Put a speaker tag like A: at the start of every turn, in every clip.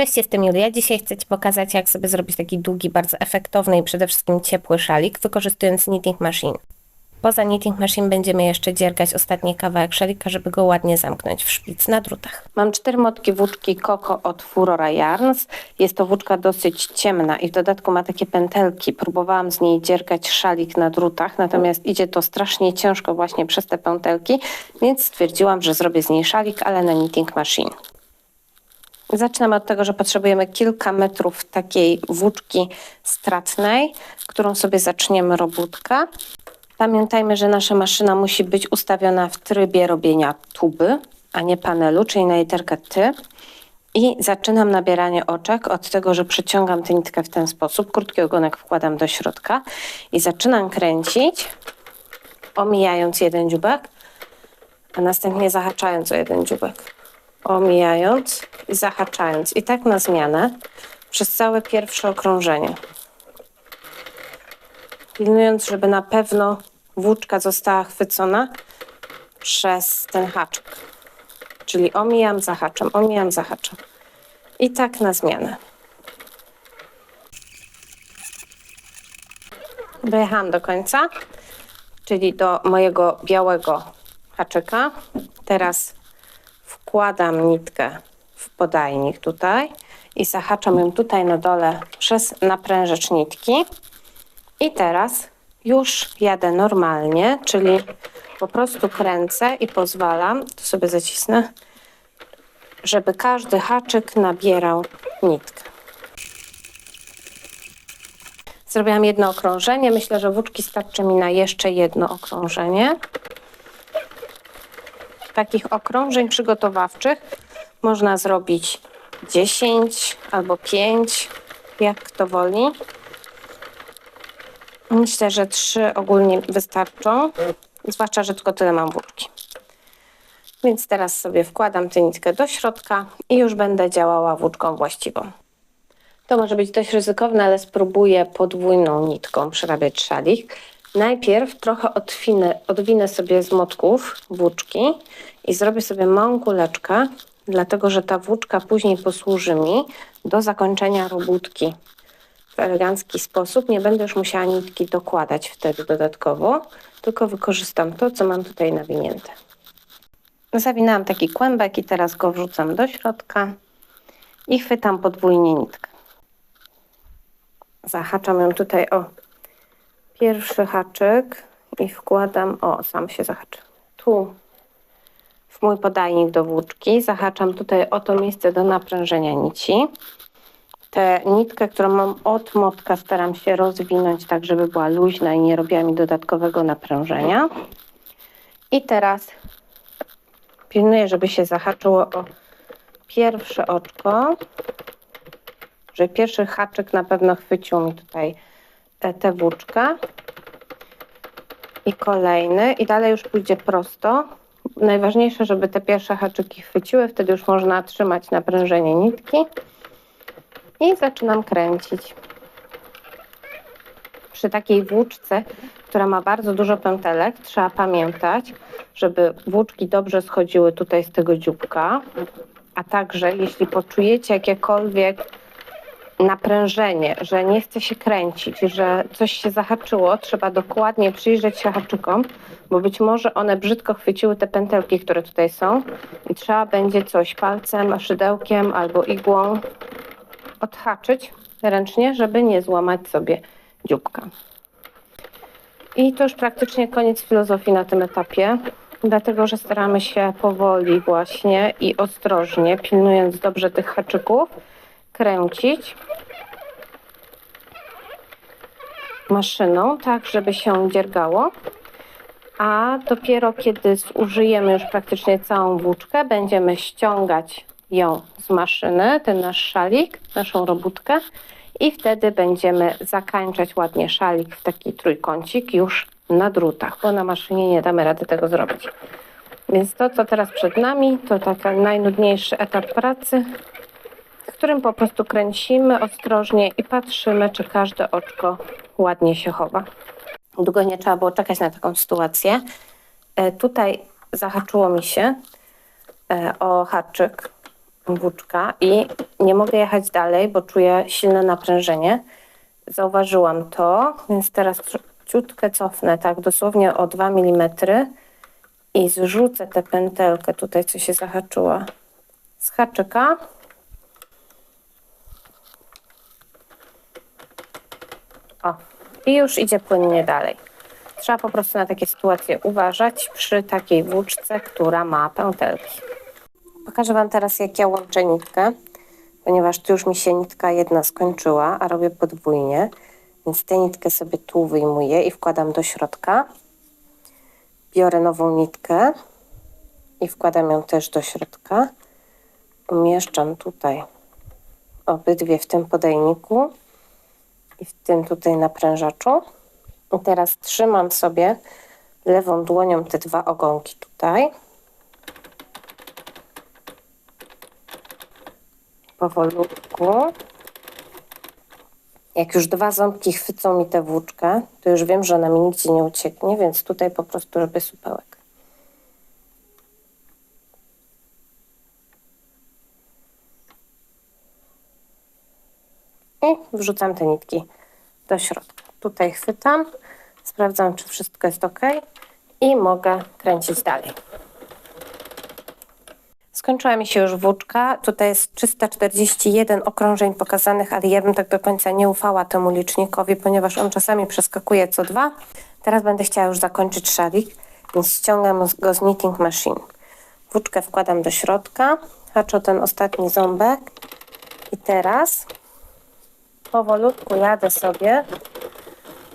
A: Cześć, jestem Julia. Dzisiaj chcę Ci pokazać, jak sobie zrobić taki długi, bardzo efektowny i przede wszystkim ciepły szalik, wykorzystując Knitting Machine. Poza Knitting Machine będziemy jeszcze dziergać ostatni kawałek szalika, żeby go ładnie zamknąć w szpic na drutach. Mam cztery motki włóczki Coco od Furora Yarns. Jest to włóczka dosyć ciemna i w dodatku ma takie pętelki. Próbowałam z niej dziergać szalik na drutach, natomiast idzie to strasznie ciężko właśnie przez te pętelki, więc stwierdziłam, że zrobię z niej szalik, ale na Knitting Machine. Zaczynamy od tego, że potrzebujemy kilka metrów takiej włóczki stratnej, którą sobie zaczniemy robótkę. Pamiętajmy, że nasza maszyna musi być ustawiona w trybie robienia tuby, a nie panelu, czyli na literkę T. I zaczynam nabieranie oczek od tego, że przyciągam tę nitkę w ten sposób. Krótki ogonek wkładam do środka i zaczynam kręcić, omijając jeden dziubek, a następnie zahaczając o jeden dziubek. Omijając i zahaczając. I tak na zmianę przez całe pierwsze okrążenie. Pilnując, żeby na pewno włóczka została chwycona przez ten haczyk. Czyli omijam, zahaczam, omijam, zahaczam. I tak na zmianę. Dojechałam do końca, czyli do mojego białego haczyka. Teraz wkładam nitkę w podajnik tutaj i zahaczam ją tutaj na dole przez naprężacz nitki. I teraz już jadę normalnie, czyli po prostu kręcę i pozwalam, to sobie zacisnę, żeby każdy haczyk nabierał nitkę. Zrobiłam jedno okrążenie. Myślę, że włóczki starczy mi na jeszcze jedno okrążenie. Takich okrążeń przygotowawczych można zrobić 10 albo 5, jak kto woli. Myślę, że trzy ogólnie wystarczą, zwłaszcza, że tylko tyle mam włóczki. Więc teraz sobie wkładam tę nitkę do środka i już będę działała włóczką właściwą. To może być dość ryzykowne, ale spróbuję podwójną nitką przerabiać szalik. Najpierw trochę odwinę, odwinę sobie z motków włóczki i zrobię sobie małą kuleczkę, dlatego że ta włóczka później posłuży mi do zakończenia robótki w elegancki sposób. Nie będę już musiała nitki dokładać wtedy dodatkowo, tylko wykorzystam to, co mam tutaj nawinięte. Zawinęłam taki kłębek i teraz go wrzucam do środka i chwytam podwójnie nitkę. Zahaczam ją tutaj o pierwszy haczyk i wkładam, o sam się zahaczy, tu mój podajnik do włóczki. Zahaczam tutaj o to miejsce do naprężenia nici. Tę nitkę, którą mam od motka staram się rozwinąć tak, żeby była luźna i nie robiła mi dodatkowego naprężenia. I teraz pilnuję, żeby się zahaczyło o pierwsze oczko, że pierwszy haczyk na pewno chwycił mi tutaj tę włóczkę. I kolejny. I dalej już pójdzie prosto. Najważniejsze, żeby te pierwsze haczyki chwyciły, wtedy już można trzymać naprężenie nitki i zaczynam kręcić. Przy takiej włóczce, która ma bardzo dużo pętelek, trzeba pamiętać, żeby włóczki dobrze schodziły tutaj z tego dzióbka, a także jeśli poczujecie jakiekolwiek naprężenie, że nie chce się kręcić, że coś się zahaczyło, trzeba dokładnie przyjrzeć się haczykom, bo być może one brzydko chwyciły te pętelki, które tutaj są i trzeba będzie coś palcem, szydełkiem albo igłą odhaczyć ręcznie, żeby nie złamać sobie dzióbka. I to już praktycznie koniec filozofii na tym etapie, dlatego że staramy się powoli właśnie i ostrożnie, pilnując dobrze tych haczyków, kręcić maszyną, tak żeby się dziergało. A dopiero kiedy zużyjemy już praktycznie całą włóczkę, będziemy ściągać ją z maszyny, ten nasz szalik, naszą robótkę i wtedy będziemy zakańczać ładnie szalik w taki trójkącik już na drutach, bo na maszynie nie damy rady tego zrobić. Więc to, co teraz przed nami, to taki najnudniejszy etap pracy, którym po prostu kręcimy ostrożnie i patrzymy, czy każde oczko ładnie się chowa. Długo nie trzeba było czekać na taką sytuację. E, tutaj zahaczyło mi się e, o haczyk włóczka i nie mogę jechać dalej, bo czuję silne naprężenie. Zauważyłam to, więc teraz ciutkę cofnę, tak dosłownie o 2 mm i zrzucę tę pętelkę tutaj, co się zahaczyła z haczyka. O, i już idzie płynnie dalej. Trzeba po prostu na takie sytuacje uważać przy takiej włóczce, która ma pętelki. Pokażę Wam teraz, jak ja łączę nitkę, ponieważ tu już mi się nitka jedna skończyła, a robię podwójnie. Więc tę nitkę sobie tu wyjmuję i wkładam do środka. Biorę nową nitkę i wkładam ją też do środka. Umieszczam tutaj obydwie w tym podajniku i w tym tutaj naprężaczu. I teraz trzymam sobie lewą dłonią te dwa ogonki tutaj. Powolutku. Jak już dwa ząbki chwycą mi tę włóczkę, to już wiem, że ona mi nigdzie nie ucieknie, więc tutaj po prostu robię supełek. I wrzucam te nitki do środka. Tutaj chwytam, sprawdzam, czy wszystko jest ok i mogę kręcić dalej. Skończyła mi się już włóczka. Tutaj jest 341 okrążeń pokazanych, ale ja bym tak do końca nie ufała temu licznikowi, ponieważ on czasami przeskakuje co dwa. Teraz będę chciała już zakończyć szalik, więc ściągam go z Knitting Machine. Włóczkę wkładam do środka, haczę ten ostatni ząbek i teraz powolutku jadę sobie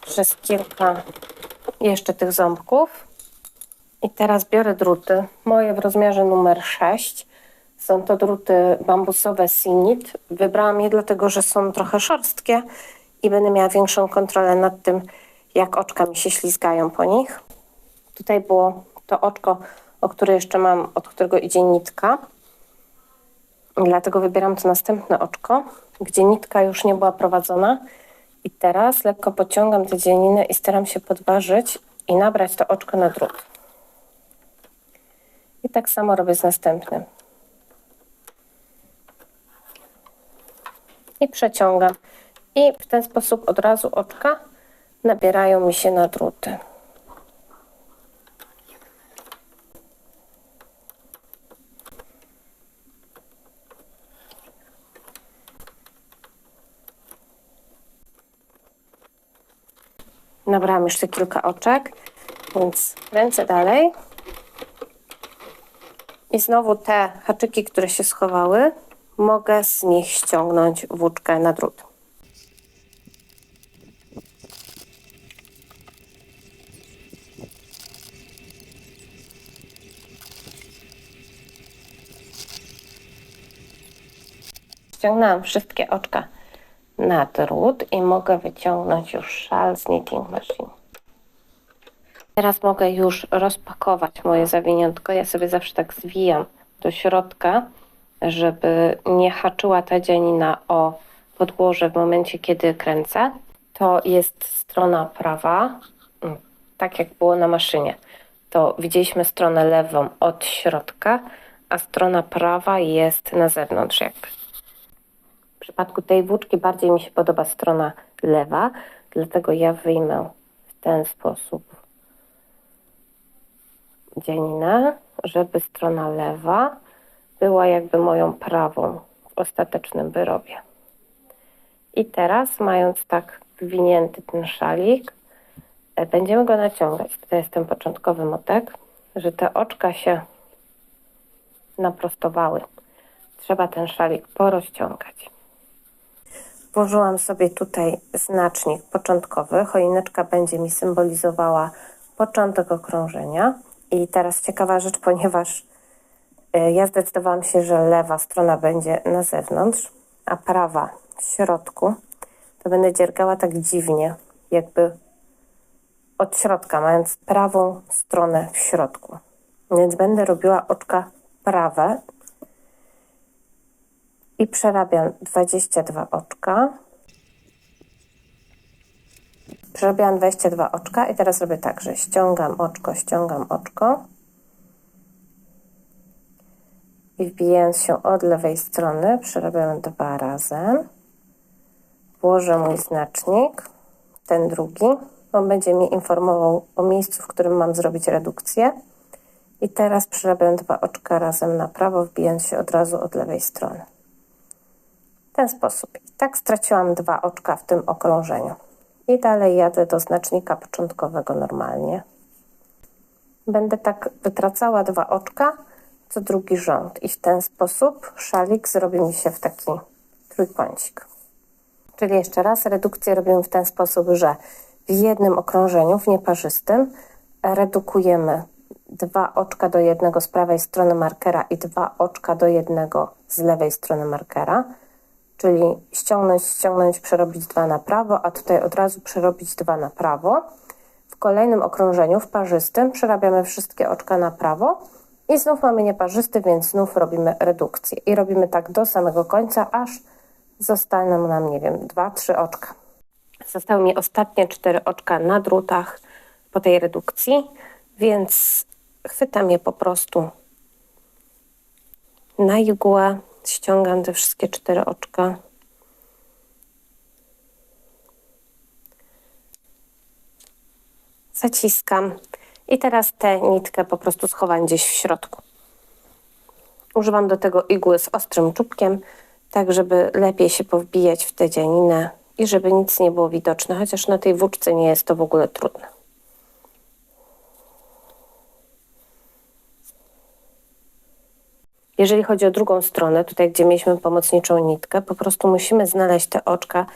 A: przez kilka jeszcze tych ząbków. I teraz biorę druty, moje w rozmiarze numer 6. Są to druty bambusowe Sinit. Wybrałam je dlatego, że są trochę szorstkie i będę miała większą kontrolę nad tym, jak oczka mi się ślizgają po nich. Tutaj było to oczko, o które jeszcze mam, od którego idzie nitka. Dlatego wybieram to następne oczko, gdzie nitka już nie była prowadzona. I teraz lekko pociągam tę dzianinę i staram się podważyć i nabrać to oczko na drut. I tak samo robię z następnym. I przeciągam. I w ten sposób od razu oczka nabierają mi się na druty. Nabrałam jeszcze kilka oczek, więc ręce dalej. I znowu te haczyki, które się schowały, mogę z nich ściągnąć włóczkę na drut. Ściągnęłam wszystkie oczka na drut i mogę wyciągnąć już szal z Knitting Machine. Teraz mogę już rozpakować moje zawiniątko. Ja sobie zawsze tak zwijam do środka, żeby nie haczyła ta dzianina o podłoże w momencie, kiedy kręcę. To jest strona prawa, mm, tak jak było na maszynie. To widzieliśmy stronę lewą od środka, a strona prawa jest na zewnątrz. Jak przypadku tej włóczki bardziej mi się podoba strona lewa, dlatego ja wyjmę w ten sposób dzianinę, żeby strona lewa była jakby moją prawą w ostatecznym wyrobie. I teraz, mając tak wywinięty ten szalik, e, będziemy go naciągać. To jest ten początkowy motek, że te oczka się naprostowały. Trzeba ten szalik porozciągać. Włożyłam sobie tutaj znacznik początkowy. Choineczka będzie mi symbolizowała początek okrążenia. I teraz ciekawa rzecz, ponieważ e, ja zdecydowałam się, że lewa strona będzie na zewnątrz, a prawa w środku, to będę dziergała tak dziwnie, jakby od środka, mając prawą stronę w środku. Więc będę robiła oczka prawe i przerabiam 22 oczka. Przerobiłam 22 oczka i teraz robię tak, że ściągam oczko, ściągam oczko i wbijając się od lewej strony przerabiamy dwa razy. Włożę mój znacznik, ten drugi. On będzie mi informował o miejscu, w którym mam zrobić redukcję. I teraz przerabiam dwa oczka razem na prawo, wbijając się od razu od lewej strony. Ten sposób. I tak straciłam dwa oczka w tym okrążeniu. I dalej jadę do znacznika początkowego normalnie. Będę tak wytracała dwa oczka co drugi rząd i w ten sposób szalik zrobi mi się w taki trójkącik. Czyli jeszcze raz, redukcję robimy w ten sposób, że w jednym okrążeniu, w nieparzystym, redukujemy dwa oczka do jednego z prawej strony markera i dwa oczka do jednego z lewej strony markera, czyli ściągnąć, ściągnąć, przerobić dwa na prawo, a tutaj od razu przerobić dwa na prawo. W kolejnym okrążeniu, w parzystym, przerabiamy wszystkie oczka na prawo i znów mamy nieparzysty, więc znów robimy redukcję. I robimy tak do samego końca, aż zostaną nam, nie wiem, dwa, trzy oczka. Zostały mi ostatnie cztery oczka na drutach po tej redukcji, więc chwytam je po prostu na igłę, ściągam te wszystkie cztery oczka. Zaciskam i teraz tę nitkę po prostu schowam gdzieś w środku. Używam do tego igły z ostrym czubkiem, tak żeby lepiej się powbijać w tę dzianinę i żeby nic nie było widoczne, chociaż na tej włóczce nie jest to w ogóle trudne. Jeżeli chodzi o drugą stronę, tutaj gdzie mieliśmy pomocniczą nitkę, po prostu musimy znaleźć te oczka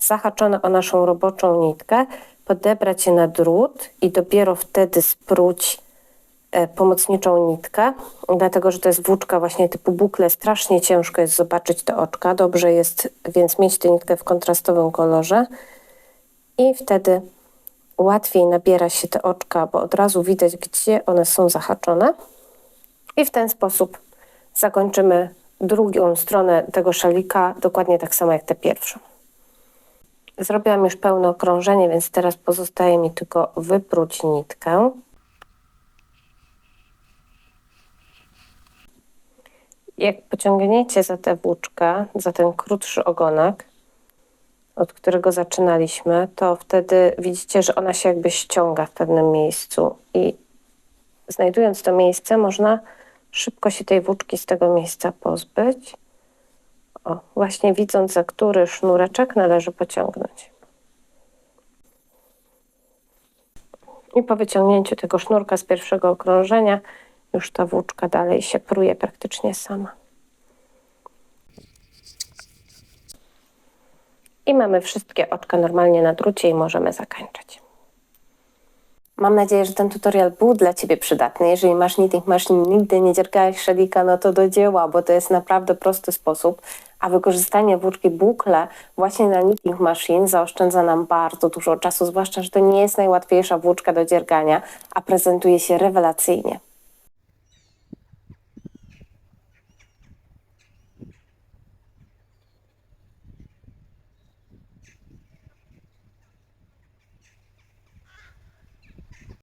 A: zahaczone o naszą roboczą nitkę, podebrać je na drut i dopiero wtedy spróć e, pomocniczą nitkę, dlatego że to jest włóczka właśnie typu bukle, strasznie ciężko jest zobaczyć te oczka, dobrze jest więc mieć tę nitkę w kontrastowym kolorze i wtedy łatwiej nabiera się te oczka, bo od razu widać, gdzie one są zahaczone i w ten sposób zakończymy drugą stronę tego szalika dokładnie tak samo jak tę pierwszą. Zrobiłam już pełne okrążenie, więc teraz pozostaje mi tylko wypróć nitkę. Jak pociągniecie za tę włóczkę, za ten krótszy ogonek, od którego zaczynaliśmy, to wtedy widzicie, że ona się jakby ściąga w pewnym miejscu i znajdując to miejsce można szybko się tej włóczki z tego miejsca pozbyć. O, właśnie widząc, za który sznureczek należy pociągnąć. I po wyciągnięciu tego sznurka z pierwszego okrążenia już ta włóczka dalej się pruje praktycznie sama. I mamy wszystkie oczka normalnie na drucie i możemy zakończyć. Mam nadzieję, że ten tutorial był dla Ciebie przydatny. Jeżeli masz Knitting Machine, nigdy nie dziergałeś szalika, no to do dzieła, bo to jest naprawdę prosty sposób, a wykorzystanie włóczki bukle właśnie na Knitting Machine zaoszczędza nam bardzo dużo czasu, zwłaszcza, że to nie jest najłatwiejsza włóczka do dziergania, a prezentuje się rewelacyjnie.